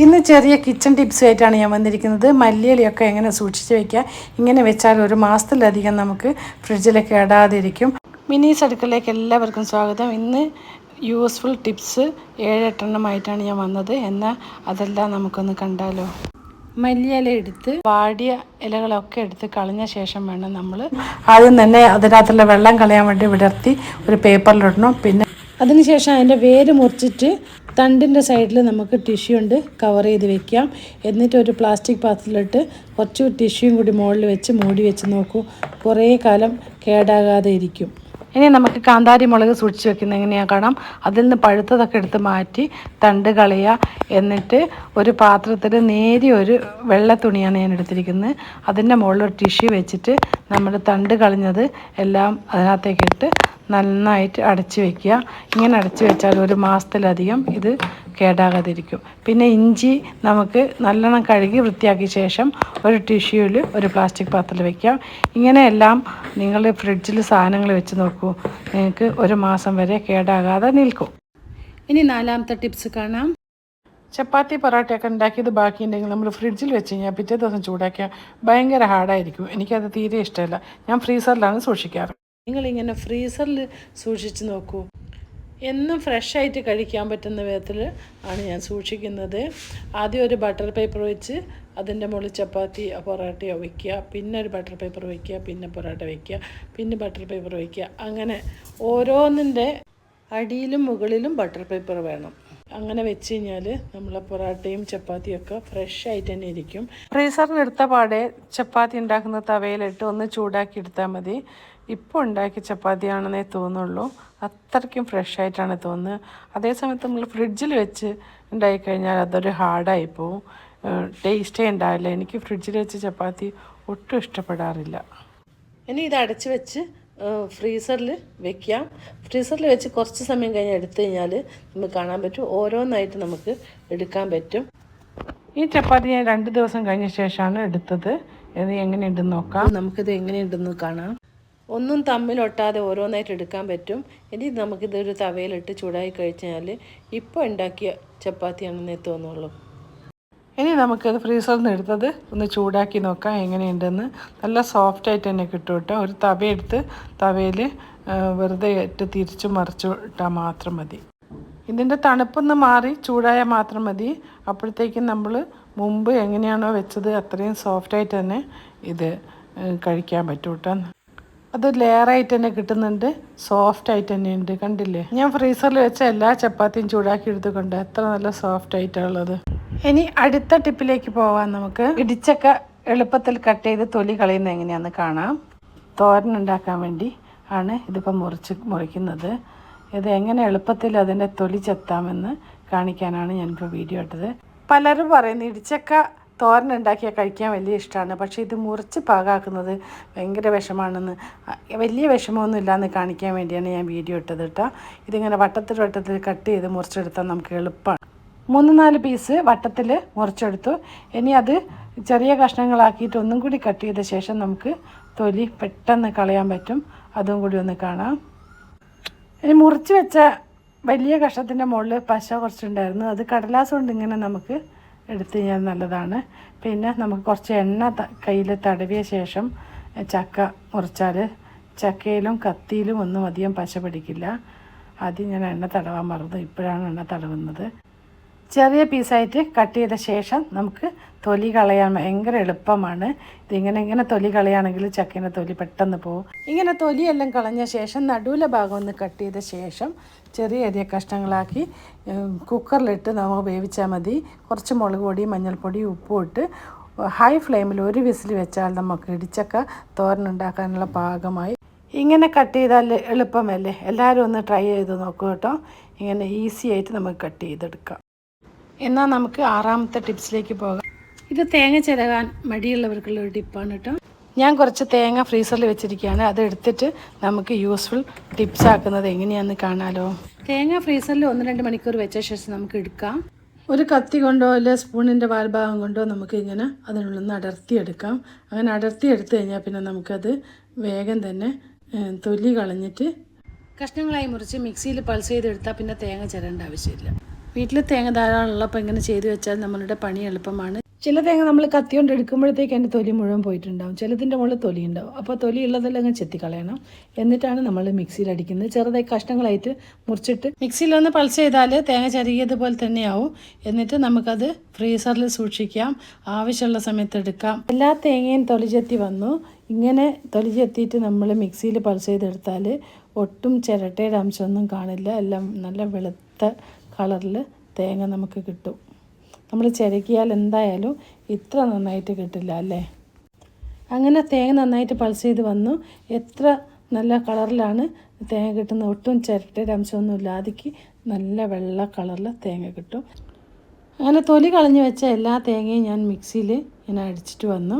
ഇന്ന് ചെറിയ kitchen tips ആയിട്ടാണ് ഞാൻ വന്നിരിക്കുന്നത്. മല്ലിയിലൊക്കെ എങ്ങനെ സൂക്ഷിച്ച് വെക്കുക ഇങ്ങനെ വെച്ചാൽ ഒരു മാസത്തിലധികം നമുക്ക് ഫ്രിഡ്ജിലൊക്കെ ഇടാതിരിക്കും. മിനീസ് അടുക്കളയിലേക്ക് എല്ലാവർക്കും സ്വാഗതം. ഇന്ന് യൂസ്ഫുൾ ടിപ്സ് ഏഴെട്ടെണ്ണമായിട്ടാണ് ഞാൻ വന്നത്. എന്നാൽ അതെല്ലാം നമുക്കൊന്ന് കണ്ടാലോ? മല്ലിയില എടുത്ത് വാടിയ ഇലകളൊക്കെ എടുത്ത് കളഞ്ഞ ശേഷം വേണം നമ്മൾ ആദ്യം തന്നെ അതിനകത്തുള്ള വെള്ളം കളയാൻ വേണ്ടി വിടർത്തി ഒരു പേപ്പറിലിടണം. പിന്നെ അതിനുശേഷം അതിന്റെ വേര് മുറിച്ചിട്ട് തണ്ടിന്റെ സൈഡിൽ നമുക്ക് ടിഷ്യൂ ഉണ്ട് കവർ ചെയ്ത് വെക്കാം. എന്നിട്ട് ഒരു പ്ലാസ്റ്റിക് പാത്രത്തിലിട്ട് കുറച്ച് ടിഷ്യൂയും കൂടി മുകളിൽ വെച്ച് മൂടി വെച്ച് നോക്കൂ. കുറേ കാലം കേടാകാതെ ഇരിക്കും. ഇനി നമുക്ക് കാന്താരി മുളക് സൂക്ഷിച്ച് വെക്കുന്നത് എങ്ങനെയാണ് കാണാം. അതിൽ നിന്ന് പഴുത്തതൊക്കെ എടുത്ത് മാറ്റി തണ്ട് കളയുക. എന്നിട്ട് ഒരു പാത്രത്തിൽ നേരിയ ഒരു വെള്ള തുണിയാണ് ഞാൻ എടുത്തിരിക്കുന്നത്. അതിന്റെ മുകളിൽ ഒരു ടിഷ്യൂ വെച്ചിട്ട് നമ്മൾ തണ്ട് കളഞ്ഞത് എല്ലാം അതിനകത്തേക്ക് ഇട്ട് നന്നായിട്ട് അടച്ചു വയ്ക്കുക ഇങ്ങനെ അടച്ചു വെച്ചാൽ ഒരു മാസത്തിലധികം ഇത് കേടാകാതിരിക്കും. പിന്നെ ഇഞ്ചി നമുക്ക് നല്ലോണം കഴുകി വൃത്തിയാക്കിയ ശേഷം ഒരു ടിഷ്യൂവിൽ ഒരു പ്ലാസ്റ്റിക് പാത്രത്തിൽ വയ്ക്കാം ഇങ്ങനെയെല്ലാം നിങ്ങൾ ഫ്രിഡ്ജിൽ സാധനങ്ങൾ വെച്ച് നോക്കൂ. നിങ്ങൾക്ക് ഒരു മാസം വരെ കേടാകാതെ നിൽക്കും. ഇനി നാലാമത്തെ ടിപ്സ് കാണാം. ചപ്പാത്തി പൊറോട്ടയൊക്കെ ഉണ്ടാക്കിയത് ബാക്കിയുണ്ടെങ്കിൽ നമ്മൾ ഫ്രിഡ്ജിൽ വെച്ച് കഴിഞ്ഞാൽ പിറ്റേ ദിവസം ചൂടാക്കിയാൽ ഭയങ്കര ഹാർഡായിരിക്കും. എനിക്കത് തീരെ ഇഷ്ടമല്ല. ഞാൻ ഫ്രീസറിലാണ് സൂക്ഷിക്കാറ്. നിങ്ങളിങ്ങനെ ഫ്രീസറിൽ സൂക്ഷിച്ച് നോക്കൂ. എന്നും ഫ്രഷായിട്ട് കഴിക്കാൻ പറ്റുന്ന വിധത്തിൽ ആണ് ഞാൻ സൂക്ഷിക്കുന്നത്. ആദ്യം ഒരു ബട്ടർ പേപ്പർ വെച്ച് അതിന്റെ മുകളിൽ ചപ്പാത്തി പൊറോട്ടയോ വയ്ക്കുക പിന്നെ ഒരു ബട്ടർ പേപ്പർ വയ്ക്കുക പിന്നെ പൊറോട്ട വയ്ക്കുക പിന്നെ ബട്ടർ പേപ്പർ വയ്ക്കുക അങ്ങനെ ഓരോന്നിന്റെ അടിയിലും മുകളിലും ബട്ടർ പേപ്പർ വേണം. അങ്ങനെ വെച്ച് കഴിഞ്ഞാൽ നമ്മളെ പൊറാട്ടയും ചപ്പാത്തിയും ഒക്കെ ഫ്രഷ് ആയിട്ട് തന്നെ ഇരിക്കും. ഫ്രീസറിനെടുത്ത പാടെ ചപ്പാത്തി ഉണ്ടാക്കുന്ന തവയിലിട്ട് ഒന്ന് ചൂടാക്കി എടുത്താൽ മതി. ഇപ്പോൾ ഉണ്ടാക്കിയ ചപ്പാത്തിയാണെന്നേ തോന്നുള്ളൂ. അത്രയ്ക്കും ഫ്രഷ് ആയിട്ടാണ് തോന്നുന്നത്. അതേസമയത്ത് നമ്മൾ ഫ്രിഡ്ജിൽ വെച്ച് ഉണ്ടായി കഴിഞ്ഞാൽ അതൊരു ഹാർഡായി പോവും. ടേസ്റ്റേ ഉണ്ടാവില്ല. എനിക്ക് ഫ്രിഡ്ജിൽ വെച്ച് ചപ്പാത്തി ഒട്ടും ഇഷ്ടപ്പെടാറില്ല. ഇനി ഇത് അടച്ച് വെച്ച് ഫ്രീസറിൽ വെക്കാം. ഫ്രീസറിൽ വെച്ച് കുറച്ച് സമയം കഴിഞ്ഞ് എടുത്തു കഴിഞ്ഞാൽ നമുക്ക് കാണാൻ പറ്റും. ഓരോന്നായിട്ട് നമുക്ക് എടുക്കാൻ പറ്റും. ഈ ചപ്പാത്തി ഞാൻ രണ്ട് ദിവസം കഴിഞ്ഞ ശേഷമാണ് എടുത്തത്. ഇത് എങ്ങനെയുണ്ടെന്ന് നോക്കാം. നമുക്കിത് എങ്ങനെയുണ്ടെന്ന് കാണാം. ഒന്നും തമ്മിലൊട്ടാതെ ഓരോന്നായിട്ട് എടുക്കാൻ പറ്റും. ഇനി നമുക്കിതൊരു തവയിലിട്ട് ചൂടായി കഴിച്ചാൽ ഇപ്പോൾ ഉണ്ടാക്കിയ ചപ്പാത്തിയാണെന്നേ തോന്നുള്ളൂ. ഇനി നമുക്കത് ഫ്രീസറിൽ നിന്ന് എടുത്തത് ഒന്ന് ചൂടാക്കി നോക്കാം എങ്ങനെയുണ്ടെന്ന്. നല്ല സോഫ്റ്റ് ആയിട്ട് തന്നെ കിട്ടും കേട്ടോ. ഒരു തവയെടുത്ത് തവയിൽ വെറുതെ ഇട്ട് തിരിച്ചു മറിച്ചു ഇട്ടാൽ മാത്രം മതി. ഇതിന്റെ തണുപ്പൊന്ന് മാറി ചൂടായാൽ മാത്രം മതി. അപ്പോഴത്തേക്കും നമ്മൾ മുമ്പ് എങ്ങനെയാണോ വെച്ചത് അത്രയും സോഫ്റ്റായിട്ട് തന്നെ ഇത് കഴിക്കാൻ പറ്റും കേട്ടോ. അത് ലെയറായിട്ട് തന്നെ കിട്ടുന്നുണ്ട്. സോഫ്റ്റ് ആയിട്ട് തന്നെ ഉണ്ട്. കണ്ടില്ലേ? ഞാൻ ഫ്രീസറിൽ വെച്ച എല്ലാ ചപ്പാത്തിയും ചൂടാക്കി എടുത്തുകൊണ്ട് എത്ര നല്ല സോഫ്റ്റ് ആയിട്ടുള്ളത് ഇനി അടുത്ത ടിപ്പിലേക്ക് പോവാം നമുക്ക്. ഇടിച്ചക്ക എളുപ്പത്തിൽ കട്ട് ചെയ്ത് തൊലി കളയുന്നത് എങ്ങനെയാണെന്ന് കാണാം. തോരൻ ഉണ്ടാക്കാൻ വേണ്ടി ആണ് ഇതിപ്പോൾ മുറിച്ച് മുറിക്കുന്നത്. ഇത് എങ്ങനെ എളുപ്പത്തിൽ അതിന്റെ തൊലി ചെത്താമെന്ന് കാണിക്കാനാണ് ഞാനിപ്പോൾ വീഡിയോ ഇട്ടത്. പലരും പറയുന്നത് ഇടിച്ചക്ക തോരൻ ഉണ്ടാക്കിയാൽ കഴിക്കാൻ വലിയ ഇഷ്ടമാണ് പക്ഷേ ഇത് മുറിച്ച് പാകാക്കുന്നത് ഭയങ്കര വിഷമാണെന്ന് വലിയ വിഷമമൊന്നും ഇല്ലാന്ന് കാണിക്കാൻ വേണ്ടിയാണ് ഞാൻ വീഡിയോ ഇട്ടത് കേട്ടോ. ഇതിങ്ങനെ വട്ടത്തിൽ വട്ടത്തിൽ കട്ട് ചെയ്ത് മുറിച്ചെടുത്താൽ നമുക്ക് എളുപ്പമാണ് മൂന്ന് നാല് പീസ് വട്ടത്തിൽ മുറിച്ചെടുത്തു. ഇനി അത് ചെറിയ കഷ്ണങ്ങളാക്കിയിട്ട് ഒന്നും കൂടി കട്ട് ചെയ്ത ശേഷം നമുക്ക് തൊലി പെട്ടെന്ന് കളയാൻ പറ്റും. അതും കൂടി ഒന്ന് കാണാം. ഇനി മുറിച്ച് വെച്ച വലിയ കഷ്ണത്തിന്റെ മുകളിൽ പശ കുറച്ചുണ്ടായിരുന്നു. അത് കടലാസ് കൊണ്ട് ഇങ്ങനെ നമുക്ക് എടുത്തു കഴിഞ്ഞാൽ നല്ലതാണ്. പിന്നെ നമുക്ക് കുറച്ച് എണ്ണ കയ്യിൽ തടവിയ ശേഷം ചക്ക മുറിച്ചാൽ ചക്കയിലും കത്തിയിലും ഒന്നും അധികം പശ പിടിക്കില്ല. ആദ്യം ഞാൻ എണ്ണ തടവാൻ മറന്നു. ഇപ്പോഴാണ് എണ്ണ തടവുന്നത്. ചെറിയ പീസായിട്ട് കട്ട് ചെയ്ത ശേഷം നമുക്ക് തൊലി കളയാൻ ഭയങ്കര എളുപ്പമാണ്. ഇതിങ്ങനെ ഇങ്ങനെ തൊലി കളയാണെങ്കിൽ ചക്കേന്റെ തൊലി പെട്ടെന്ന് പോകും. ഇങ്ങനെ തൊലിയെല്ലാം കളഞ്ഞ ശേഷം നടുവിലെ ഭാഗം ഒന്ന് കട്ട് ചെയ്ത ശേഷം ചെറിയ ചെറിയ കഷ്ണങ്ങളാക്കി കുക്കറിലിട്ട് നമുക്ക് വേവിച്ചാൽ മതി. കുറച്ച് മുളക് പൊടി മഞ്ഞൾപ്പൊടി ഉപ്പും ഇട്ട് ഹൈ ഫ്ലെയിമിൽ ഒരു വിസിൽ വെച്ചാൽ നമുക്ക് ഇടിച്ചക്ക തോരൻ ഉണ്ടാക്കാനുള്ള പാകമായി. ഇങ്ങനെ കട്ട് ചെയ്താൽ എളുപ്പമല്ലേ? എല്ലാവരും ഒന്ന് ട്രൈ ചെയ്ത് നോക്കൂ കേട്ടോ. ഇങ്ങനെ ഈസി ആയിട്ട് നമുക്ക് കട്ട് ചെയ്തെടുക്കാം. എന്നാൽ നമുക്ക് ആറാമത്തെ ടിപ്സിലേക്ക് പോകാം. ഇത് തേങ്ങ ചിരകാൻ മടിയുള്ളവർക്കുള്ള ഒരു ടിപ്പാണ് കേട്ടോ. ഞാൻ കുറച്ച് തേങ്ങ ഫ്രീസറിൽ വെച്ചിരിക്കുകയാണ്. അത് എടുത്തിട്ട് നമുക്ക് യൂസ്ഫുൾ ടിപ്സ് ആക്കുന്നത് എങ്ങനെയാണെന്ന് കാണാലോ. തേങ്ങ ഫ്രീസറിൽ ഒന്ന് രണ്ട് മണിക്കൂർ വെച്ച ശേഷം നമുക്ക് എടുക്കാം. ഒരു കത്തി കൊണ്ടോ അല്ല സ്പൂണിന്റെ വാൽഭാഗം കൊണ്ടോ നമുക്ക് ഇങ്ങനെ അതിനുള്ളിൽ നിന്ന് അടർത്തിയെടുക്കാം അങ്ങനെ അടർത്തിയെടുത്ത് കഴിഞ്ഞാൽ പിന്നെ നമുക്കത് വേഗം തന്നെ തൊലി കളഞ്ഞിട്ട് കഷ്ണങ്ങളായി മുറിച്ച് മിക്സിയിൽ പൾസ് ചെയ്തെടുത്താൽ പിന്നെ തേങ്ങ ചിരേണ്ട ആവശ്യമില്ല. വീട്ടിൽ തേങ്ങ ധാരാളം ഉള്ളപ്പോൾ ഇങ്ങനെ ചെയ്തു വെച്ചാൽ നമ്മളുടെ പണി എളുപ്പമാണ്. ചില തേങ്ങ നമ്മൾ കത്തിയോണ്ട് എടുക്കുമ്പോഴത്തേക്ക് അതിന്റെ തൊലി മുഴുവൻ പോയിട്ടുണ്ടാവും. ചിലതിന്റെ മുകളിൽ തൊലി ഉണ്ടാവും അപ്പോൾ തൊലി ഉള്ളതെല്ലാം അങ്ങ് ചെത്തിക്കളയണം. എന്നിട്ടാണ് നമ്മൾ മിക്സിയിൽ അടിക്കുന്നത്. ചെറുതായി കഷ്ണങ്ങളായിട്ട് മുറിച്ചിട്ട് മിക്സിയിൽ ഒന്ന് പൾസ് ചെയ്താൽ തേങ്ങ ചരുകിയതുപോലെ തന്നെയാവും. എന്നിട്ട് നമുക്കത് ഫ്രീസറിൽ സൂക്ഷിക്കാം. ആവശ്യമുള്ള സമയത്ത് എടുക്കാം. എല്ലാ തേങ്ങയും തൊലി ചെത്തി വന്നു. ഇങ്ങനെ തൊലി ചെത്തിയിട്ട് നമ്മൾ മിക്സിയിൽ പൾസ് ചെയ്തെടുത്താൽ ഒട്ടും ചിരട്ടയുടെ അംശമൊന്നും കാണില്ല. എല്ലാം നല്ല വെളുത്ത കളറിൽ തേങ്ങ നമുക്ക് കിട്ടും. നമ്മൾ ചിരക്കിയാൽ എന്തായാലും ഇത്ര നന്നായിട്ട് കിട്ടില്ല അല്ലേ? അങ്ങനെ തേങ്ങ നന്നായിട്ട് പൾസ് ചെയ്ത് വന്നു. എത്ര നല്ല കളറിലാണ് തേങ്ങ കിട്ടുന്നത്. ഒട്ടും ചിരട്ടയുടെ അംശമൊന്നും ഇല്ലാതിക്ക് നല്ല വെള്ള കളറിൽ തേങ്ങ കിട്ടും. അങ്ങനെ തൊലി കളഞ്ഞ് വെച്ച എല്ലാ തേങ്ങയും ഞാൻ മിക്സിയിൽ ഇങ്ങനെ അടിച്ചിട്ട് വന്നു.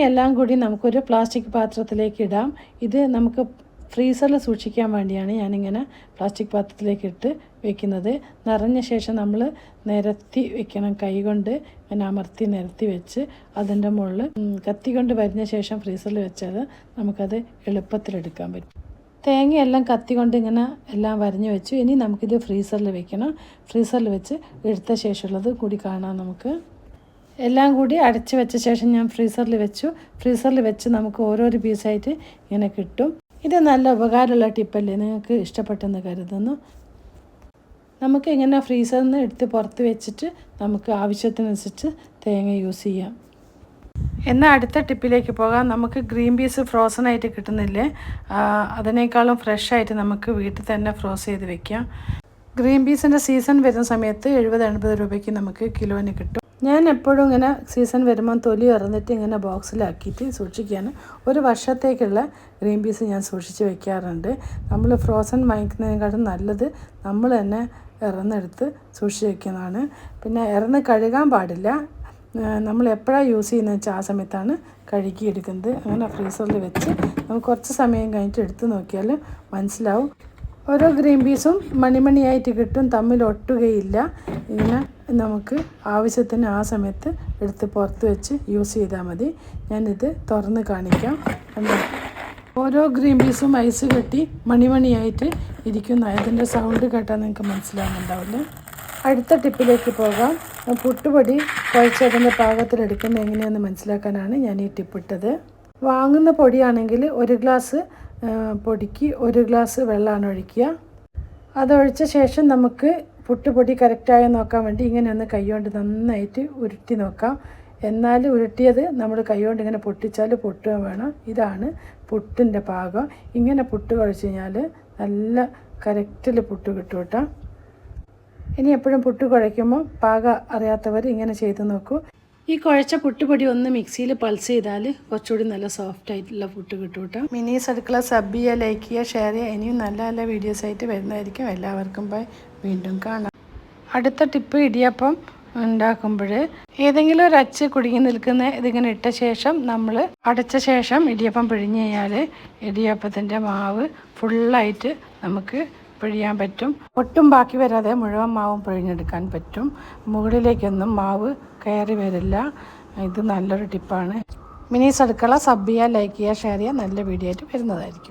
എല്ലാം കൂടി നമുക്കൊരു പ്ലാസ്റ്റിക് പാത്രത്തിലേക്ക് ഇടാം. ഇത് നമുക്ക് ഫ്രീസറിൽ സൂക്ഷിക്കാൻ വേണ്ടിയാണ് ഞാനിങ്ങനെ പ്ലാസ്റ്റിക് പാത്രത്തിലേക്ക് ഇട്ട് വെക്കുന്നത്. നിറഞ്ഞ ശേഷം നമ്മൾ നിരത്തി വെക്കണം. കൈ കൊണ്ട് ഇങ്ങനെ അമർത്തി നിരത്തി വെച്ച് അതിന്റെ മുകളിൽ കത്തി കൊണ്ട് വരിഞ്ഞ ശേഷം ഫ്രീസറിൽ വെച്ചാൽ നമുക്കത് എളുപ്പത്തിലെടുക്കാൻ പറ്റും. തേങ്ങയെല്ലാം കത്തി കൊണ്ട് ഇങ്ങനെ എല്ലാം വരഞ്ഞു വെച്ചു. ഇനി നമുക്കിത് ഫ്രീസറിൽ വെക്കണം. ഫ്രീസറിൽ വെച്ച് എടുത്ത ശേഷമുള്ളത് കൂടി കാണാം നമുക്ക്. എല്ലാം കൂടി അടച്ച് വെച്ച ശേഷം ഞാൻ ഫ്രീസറിൽ വെച്ചു. ഫ്രീസറിൽ വെച്ച് നമുക്ക് ഓരോരോ പീസായിട്ട് ഇങ്ങനെ കിട്ടും. ഇത് നല്ല ഉപകാരമുള്ള ടിപ്പല്ലേ? നിങ്ങൾക്ക് ഇഷ്ടപ്പെട്ടെന്ന് കരുതുന്നു. നമുക്ക് ഇങ്ങനെ ഫ്രീസറിൽ നിന്ന് എടുത്ത് പുറത്ത് വെച്ചിട്ട് നമുക്ക് ആവശ്യത്തിനനുസരിച്ച് തേങ്ങ യൂസ് ചെയ്യാം. എന്നാൽ അടുത്ത ടിപ്പിലേക്ക് പോകാം. നമുക്ക് ഗ്രീൻ പീസ് ഫ്രോസൺ ആയിട്ട് കിട്ടുന്നില്ലേ? അതിനേക്കാളും ഫ്രഷ് ആയിട്ട് നമുക്ക് വീട്ടിൽ തന്നെ ഫ്രോസ് ചെയ്ത് വെക്കാം. ഗ്രീൻ പീസിന്റെ സീസൺ വരുന്ന സമയത്ത് എഴുപത് എൺപത് രൂപയ്ക്ക് നമുക്ക് കിലോന് കിട്ടും. ഞാൻ എപ്പോഴും ഇങ്ങനെ സീസൺ വരുമ്പോൾ തൊലി ഇറന്നിട്ട് ഇങ്ങനെ ബോക്സിലാക്കിയിട്ട് സൂക്ഷിക്കുകയാണ്. ഒരു വർഷത്തേക്കുള്ള ഗ്രീൻ പീസ് ഞാൻ സൂക്ഷിച്ച് വെക്കാറുണ്ട്. നമ്മൾ ഫ്രോസൺ വാങ്ങിക്കുന്നതിനെക്കാട്ടും നല്ലത് നമ്മൾ തന്നെ ഇറന്നെടുത്ത് സൂക്ഷിച്ച് വെക്കുന്നതാണ്. പിന്നെ ഇറന്ന് കഴുകാൻ പാടില്ല. നമ്മൾ എപ്പോഴാണ് യൂസ് ചെയ്യുന്നത് വെച്ചാൽ ആ സമയത്താണ് കഴുകി എടുക്കുന്നത്. അങ്ങനെ ഫ്രീസറിൽ വെച്ച് നമുക്ക് കുറച്ച് സമയം കഴിഞ്ഞിട്ട് എടുത്ത് നോക്കിയാൽ മനസ്സിലാവും. ഓരോ ഗ്രീൻ പീസും മണിമണിയായിട്ട് കിട്ടും. തമ്മിൽ ഒട്ടുകയില്ല. ഇങ്ങനെ നമുക്ക് ആവശ്യത്തിന് ആ സമയത്ത് എടുത്ത് പുറത്ത് വെച്ച് യൂസ് ചെയ്താൽ മതി. ഞാനിത് തുറന്ന് കാണിക്കാം. ഓരോ ഗ്രീൻ പീസും ഐസ് കെട്ടി മണിമണിയായിട്ട് ഇരിക്കുന്ന. അതിന്റെ സൗണ്ട് കേട്ടാൽ നിങ്ങൾക്ക് മനസ്സിലാകുന്നുണ്ടാവില്ല അടുത്ത ടിപ്പിലേക്ക് പോകാം. പുട്ടുപൊടി കുഴച്ചതിന്റെ പാകത്തിലെടുക്കുന്നത് എങ്ങനെയാണെന്ന് മനസ്സിലാക്കാനാണ് ഞാൻ ഈ ടിപ്പിട്ടത് വാങ്ങുന്ന പൊടിയാണെങ്കിൽ ഒരു ഗ്ലാസ് പൊടിക്ക് ഒരു ഗ്ലാസ് വെള്ളമാണ് ഒഴിക്കുക. അതൊഴിച്ച ശേഷം നമുക്ക് പുട്ടുപൊടി കറക്റ്റായോ നോക്കാൻ വേണ്ടി ഇങ്ങനെ ഒന്ന് കൈകൊണ്ട് നന്നായിട്ട് ഉരുട്ടി നോക്കാം. എന്നാൽ ഉരുട്ടിയത് നമ്മൾ കൈകൊണ്ട് ഇങ്ങനെ പൊട്ടിച്ചാൽ പൊട്ടുക വേണം. ഇതാണ് പുട്ടിന്റെ പാകം. ഇങ്ങനെ പുട്ട് കുഴച്ച് കഴിഞ്ഞാൽ നല്ല കറക്റ്റിൽ പുട്ട് കിട്ടും കേട്ടോ. ഇനി എപ്പോഴും പുട്ട് കുഴയ്ക്കുമ്പോൾ പാക അറിയാത്തവർ ഇങ്ങനെ ചെയ്ത് നോക്കൂ. ഈ കുഴച്ച പുട്ടുപൊടി ഒന്ന് മിക്സിയിൽ പൾസ് ചെയ്താൽ കുറച്ചുകൂടി നല്ല സോഫ്റ്റ് ആയിട്ടുള്ള പുട്ട് കിട്ടും കേട്ടോ. മിനീസ് അടുക്കള സബ് ചെയ്യുക ലൈക്ക് ചെയ്യുക ഷെയർ ചെയ്യുക ഇനിയും നല്ല നല്ല വീഡിയോസ് ആയിട്ട് വരുന്നതായിരിക്കും. എല്ലാവർക്കും പോയി വീണ്ടും കാണാം. അടുത്ത ടിപ്പ് ഇടിയപ്പം ഉണ്ടാക്കുമ്പോൾ ഏതെങ്കിലും ഒരു അച്ച് കുടുങ്ങി നിൽക്കുന്ന ഇതിങ്ങനെ ഇട്ട ശേഷം നമ്മൾ അടച്ച ശേഷം ഇടിയപ്പം പിഴിഞ്ഞ് കഴിഞ്ഞാൽ ഇടിയപ്പത്തിന്റെ മാവ് ഫുള്ളായിട്ട് നമുക്ക് പിഴിയാൻ പറ്റും. ഒട്ടും ബാക്കി വരാതെ മുഴുവൻ മാവും പിഴിഞ്ഞെടുക്കാൻ പറ്റും. മുകളിലേക്കൊന്നും മാവ് കയറി വരില്ല. ഇത് നല്ലൊരു ടിപ്പാണ്. മിനീസ് അടുക്കള സബ് ചെയ്യുക ലൈക്ക് ചെയ്യുക ഷെയർ ചെയ്യുക. നല്ല വീഡിയോ ആയിട്ട് വരുന്നതായിരിക്കും.